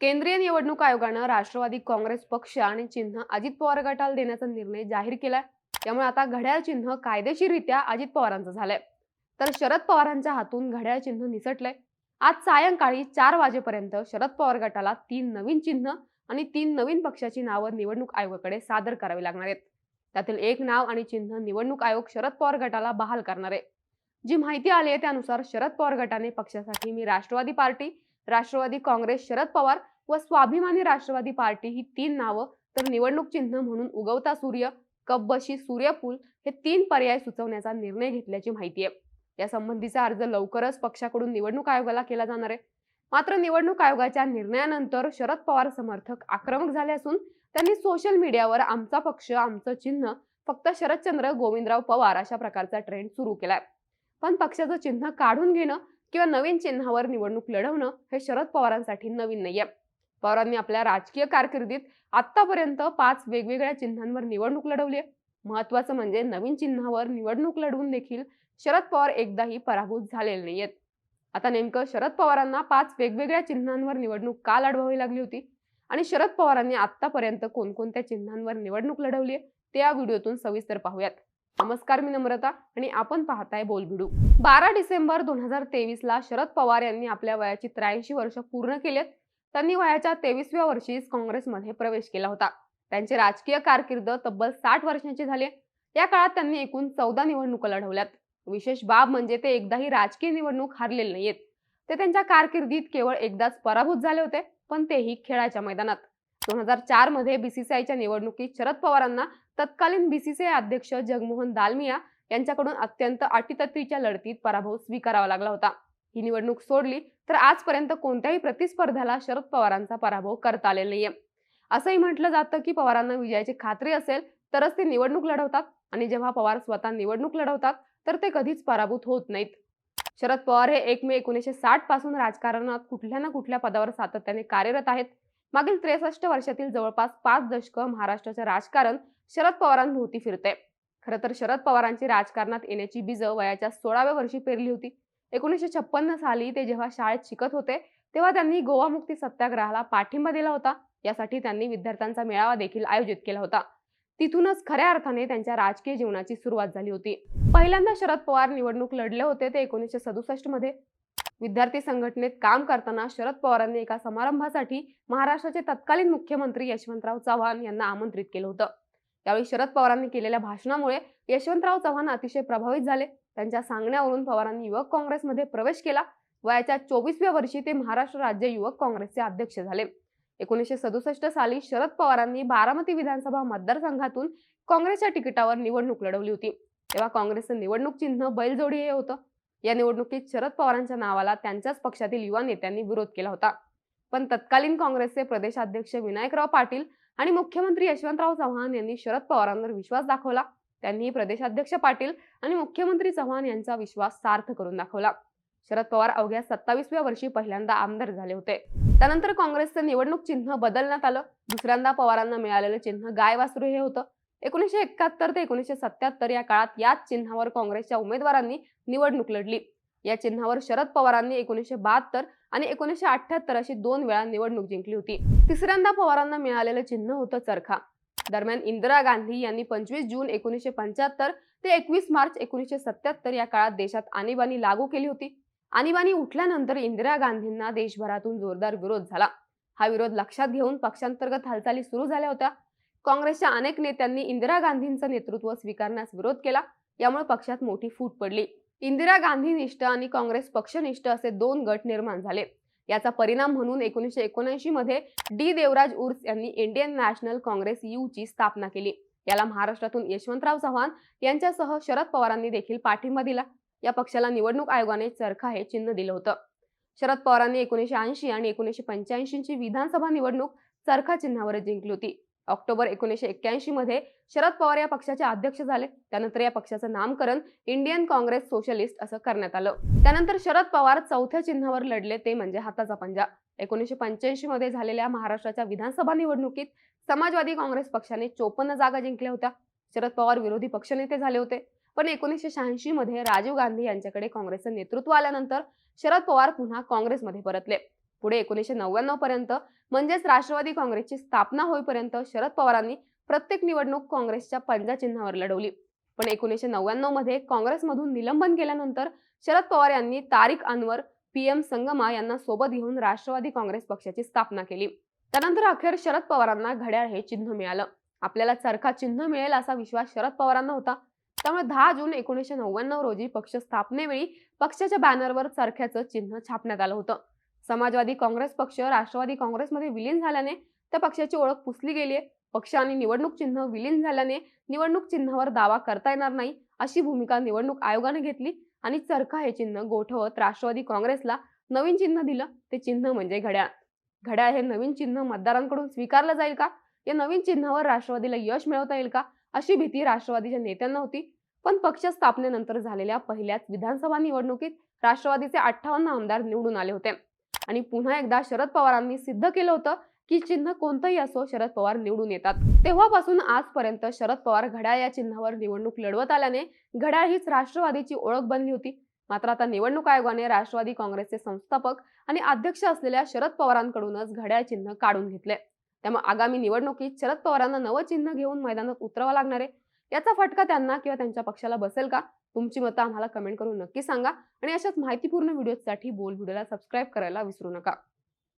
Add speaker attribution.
Speaker 1: केंद्रीय निवडणूक आयोगानं राष्ट्रवादी काँग्रेस पक्ष आणि चिन्ह अजित पवार गटाला देण्याचा निर्णय जाहीर केलाय. त्यामुळे आता घड्याळ चिन्ह कायदेशीररित्या अजित पवारांचं झालंय. तर शरद पवारांच्या हातून घड्याळ चिन्ह निसटलंय. आज सायंकाळी चार वाजेपर्यंत शरद पवार गटाला तीन नवीन चिन्ह आणि तीन नवीन पक्षाची नावं निवडणूक आयोगाकडे सादर करावी लागणार आहेत. त्यातील एक नाव आणि चिन्ह निवडणूक आयोग शरद पवार गटाला बहाल करणार आहे. जी माहिती आली आहे त्यानुसार शरद पवार गटाने पक्षासाठी मी राष्ट्रवादी पार्टी राष्ट्रवादी काँग्रेस शरद पवार व स्वाभिमानी राष्ट्रवादी पार्टी ही तीन नावं तर निवडणूक चिन्ह म्हणून उगवता सूर्य कब्बशी सूर्यफूल हे तीन पर्याय सुचवण्याचा निर्णय घेतल्याची माहिती आहे. या संबंधीचा अर्ज लवकरच पक्षाकडून निवडणूक आयोगाला केला जाणार आहे. मात्र निवडणूक आयोगाच्या निर्णयानंतर शरद पवार समर्थक आक्रमक झाले असून त्यांनी सोशल मीडियावर आमचा पक्ष आमचं चिन्ह फक्त शरदचंद्र गोविंदराव पवार अशा प्रकारचा ट्रेंड सुरू केलाय. पण पक्षाचं चिन्ह काढून घेणं किंवा नवीन चिन्हावर निवडणूक लढवणं हे शरद पवारांसाठी नवीन नाहीये. पवारांनी आपल्या राजकीय कारकिर्दीत आतापर्यंत पाच वेगवेगळ्या चिन्हांवर निवडणूक लढवली आहे. महत्वाचं म्हणजे नवीन चिन्हावर निवडणूक लढवून देखील शरद पवार एकदाही पराभूत झालेले नाहीयेत. आता नेमकं शरद पवारांना पाच वेगवेगळ्या चिन्हांवर निवडणूक का लढवावी लागली होती? आणि शरद पवारांनी आतापर्यंत कोणकोणत्या चिन्हांवर निवडणूक लढवली आहे? ते या व्हिडिओतून सविस्तर पाहूयात. नमस्कार मी नम्रता आणि आपण पाहताय बोलबिडू बारा डिसेंबर दोन हजार तेवीस ला शरद पवार यांनी आपल्या वयाची त्र्याऐंशी वर्ष पूर्ण केलेत. त्यांनी वयाच्या तेवीसव्या वर्षीच काँग्रेसमध्ये प्रवेश केला होता. त्यांची राजकीय कारकीर्द तब्बल साठ वर्षांची झाली. या काळात त्यांनी एकूण चौदा निवडणुका लढवल्यात. विशेष बाब म्हणजे ते एकदाही राजकीय निवडणूक हारलेले नाहीयेत. ते त्यांच्या कारकिर्दीत केवळ एकदाच पराभूत झाले होते पण तेही खेळाच्या मैदानात. दोन हजार चारमध्ये बीसीसीआयच्या निवडणुकीत शरद पवारांना तत्कालीन बीसीसीआय अध्यक्ष जगमोहन दालमिया यांच्याकडून अत्यंत अटीतटीच्या लढतीत पराभव स्वीकारावा लागला होता. ही निवडणूक सोडली तर आजपर्यंत कोणत्याही प्रतिस्पर्ध्याला शरद पवारांचा पराभव करता आलेला नाहीये. असंही म्हटलं जातं की पवारांना विजयाची खात्री असेल तरच ते निवडणूक लढवतात आणि जेव्हा पवार स्वतः निवडणूक लढवतात तर ते कधीच पराभूत होत नाहीत. शरद पवार हे एक मे एकोणीसशे साठपासून राजकारणात कुठल्या ना कुठल्या पदावर सातत्याने कार्यरत आहेत. मागील त्रेसष्ट वर्षातील जवळपास पाच दशकं महाराष्ट्राचे राजकारण शरद पवारांभोवती फिरते खरं तर शरद पवारांची राजकारणात येण्याची बीज वयाच्या सोळाव्या वर्षी पेरली होती. एकोणीसशे छप्पन्न साली ते जेव्हा शाळेत शिकत होते तेव्हा त्यांनी गोवा मुक्ती सत्याग्रहाला पाठिंबा दिला होता. यासाठी त्यांनी विद्यार्थ्यांचा मेळावा देखील आयोजित केला होता. तिथूनच खऱ्या अर्थाने त्यांच्या राजकीय जीवनाची सुरुवात झाली होती. पहिल्यांदा शरद पवार निवडणूक लढले होते ते एकोणीसशे सदुसष्टमध्ये. विद्यार्थी संघटनेत काम करताना शरद पवारांनी एका समारंभासाठी महाराष्ट्राचे तत्कालीन मुख्यमंत्री यशवंतराव चव्हाण यांना आमंत्रित केलं होतं. त्यावेळी शरद पवारांनी केलेल्या भाषणामुळे यशवंतराव चव्हाण अतिशय प्रभावित झाले. त्यांच्या सांगण्यावरून पवारांनी युवक काँग्रेसमध्ये प्रवेश केला. वयाच्या चोवीसव्या वर्षी ते महाराष्ट्र राज्य युवक काँग्रेसचे अध्यक्ष झाले. एकोणीसशे सदुसष्ट साली शरद पवारांनी बारामती विधानसभा मतदारसंघातून काँग्रेसच्या तिकिटावर निवडणूक लढवली होती. तेव्हा काँग्रेसचं निवडणूक चिन्ह बैलजोडी हे होतं. या निवडणुकीत शरद पवारांच्या नावाला त्यांच्याच पक्षातील युवा नेत्यांनी विरोध केला होता. पण तत्कालीन काँग्रेसचे प्रदेशाध्यक्ष विनायकराव पाटील आणि मुख्यमंत्री यशवंतराव चव्हाण यांनी शरद पवारांवर विश्वास दाखवला. त्यांनी प्रदेशाध्यक्ष पाटील आणि मुख्यमंत्री चव्हाण यांचा विश्वास सार्थ करून दाखवला. शरद पवार अवघ्या सत्तावीसव्या वर्षी पहिल्यांदा आमदार झाले होते. त्यानंतर काँग्रेसचं निवडणूक चिन्ह बदलण्यात आलं. दुसऱ्यांदा पवारांना मिळालेलं चिन्ह गाय वासरू हे होतं. एकोणीसशे एकाहत्तर ते एकोणीसशे सत्याहत्तर या काळात याच चिन्हावर काँग्रेसच्या उमेदवारांनी निवडणूक लढली. या चिन्हावर शरद पवारांनी एकोणीसशे बहात्तर आणि एकोणीसशे अठ्याहत्तर अशी दोन वेळा निवडणूक जिंकली होती. तिसऱ्यांदा पवारांना मिळालेलं चिन्ह होतं चरखा. दरम्यान इंदिरा गांधी यांनी पंचवीस जून एकोणीसशे पंच्याहत्तर ते एकवीस मार्च एकोणीसशे सत्याहत्तर या काळात देशात आणीबाणी लागू केली होती. आणीबाणी उठल्यानंतर इंदिरा गांधींना देशभरातून जोरदार विरोध झाला. हा विरोध लक्षात घेऊन पक्षांतर्गत हालचाली सुरू झाल्या होत्या. काँग्रेसच्या अनेक नेत्यांनी इंदिरा गांधींचं नेतृत्व स्वीकारण्यास विरोध केला. यामुळे पक्षात मोठी फूट पडली. इंदिरा गांधीनिष्ठ आणि काँग्रेस पक्षनिष्ठ असे दोन गट निर्माण झाले. याचा परिणाम म्हणून एकोणीसशे एकोणऐंशी मध्ये डी देवराज उर्स यांनी इंडियन नॅशनल काँग्रेस यू ची स्थापना केली. याला महाराष्ट्रातून यशवंतराव चव्हाण यांच्यासह शरद पवारांनी देखील पाठिंबा दिला. या पक्षाला निवडणूक आयोगाने चरखा हे चिन्ह दिलं होतं. शरद पवारांनी एकोणीसशे ऐंशी आणि एकोणीसशे पंच्याऐंशीची विधानसभा निवडणूक चरखा चिन्हावर जिंकली होती. ऑक्टोबर एकोणीसशे एक्क्याऐंशी मध्ये शरद पवार या पक्षाचे अध्यक्ष झाले. त्यानंतर या पक्षाचं नामकरण इंडियन काँग्रेस सोशलिस्ट असं करण्यात आलं. त्यानंतर शरद पवार चौथ्या चिन्हावर लढले ते म्हणजे हाताचा पंजा. एकोणीसशे पंच्याऐंशी मध्ये झालेल्या महाराष्ट्राच्या विधानसभा निवडणुकीत समाजवादी काँग्रेस पक्षाने चोपन्न जागा जिंकल्या होत्या. शरद पवार विरोधी पक्षनेते झाले होते. पण एकोणीसशे शहाऐंशी मध्ये राजीव गांधी यांच्याकडे काँग्रेसचं नेतृत्व आल्यानंतर शरद पवार पुन्हा काँग्रेसमध्ये परतले. पुढे एकोणीसशे नव्याण्णव पर्यंत म्हणजेच राष्ट्रवादी काँग्रेसची स्थापना होईपर्यंत शरद पवारांनी प्रत्येक निवडणूक काँग्रेसच्या पंजा चिन्हावर लढवली. पण एकोणीसशे नव्याण्णवमध्ये काँग्रेसमधून निलंबन केल्यानंतर शरद पवार यांनी तारिक अनवर पी एम संगमा यांना सोबत घेऊन राष्ट्रवादी काँग्रेस पक्षाची स्थापना केली. त्यानंतर अखेर शरद पवारांना घड्याळ हे चिन्ह मिळालं. आपल्याला चरखा चिन्ह मिळेल असा विश्वास शरद पवारांना होता. त्यामुळे दहा जून एकोणीसशे नव्याण्णव रोजी पक्ष स्थापनेवेळी पक्षाच्या बॅनरवर चरख्याचं चिन्ह छापण्यात आलं होतं. समाजवादी काँग्रेस पक्ष राष्ट्रवादी काँग्रेसमध्ये विलीन झाल्याने त्या पक्षाची ओळख पुसली गेली आहे. पक्ष आणि निवडणूक चिन्ह विलीन झाल्याने निवडणूक चिन्हावर दावा करता येणार नाही अशी भूमिका निवडणूक आयोगाने घेतली आणि चरखा हे चिन्ह गोठवत राष्ट्रवादी काँग्रेसला नवीन चिन्ह दिलं. ते चिन्ह म्हणजे घड्याळ. घड्याळ हे नवीन चिन्ह मतदारांकडून स्वीकारलं जाईल का? या नवीन चिन्हावर राष्ट्रवादीला यश मिळवता येईल का? अशी भीती राष्ट्रवादीच्या नेत्यांना होती. पण पक्ष स्थापनेनंतर झालेल्या पहिल्याच विधानसभा निवडणुकीत राष्ट्रवादीचे अठ्ठावन्न आमदार निवडून आले होते. आणि पुन्हा एकदा शरद पवारांनी सिद्ध केलं होतं की चिन्ह कोणतंही असो शरद पवार निवडून येतात. तेव्हापासून आजपर्यंत शरद पवार घड्याळ या चिन्हावर निवडणूक लढवत आल्याने घड्याळ हीच राष्ट्रवादीची ओळख बनली होती. मात्र आता निवडणूक आयोगाने राष्ट्रवादी काँग्रेसचे संस्थापक आणि अध्यक्ष असलेल्या शरद पवारांकडूनच घड्याळ चिन्ह काढून घेतले. त्यामुळे आगामी निवडणुकीत शरद पवारांना नवं चिन्ह घेऊन मैदानात उतरावं लागणार आहे. याचा फटका त्यांना किंवा त्यांच्या पक्षाला बसेल का? तुमची मतं आम्हाला कमेंट करून नक्की सांगा आणि अशाच माहितीपूर्ण व्हिडिओसाठी बोल व्हिडिओला सबस्क्राईब करायला विसरू नका.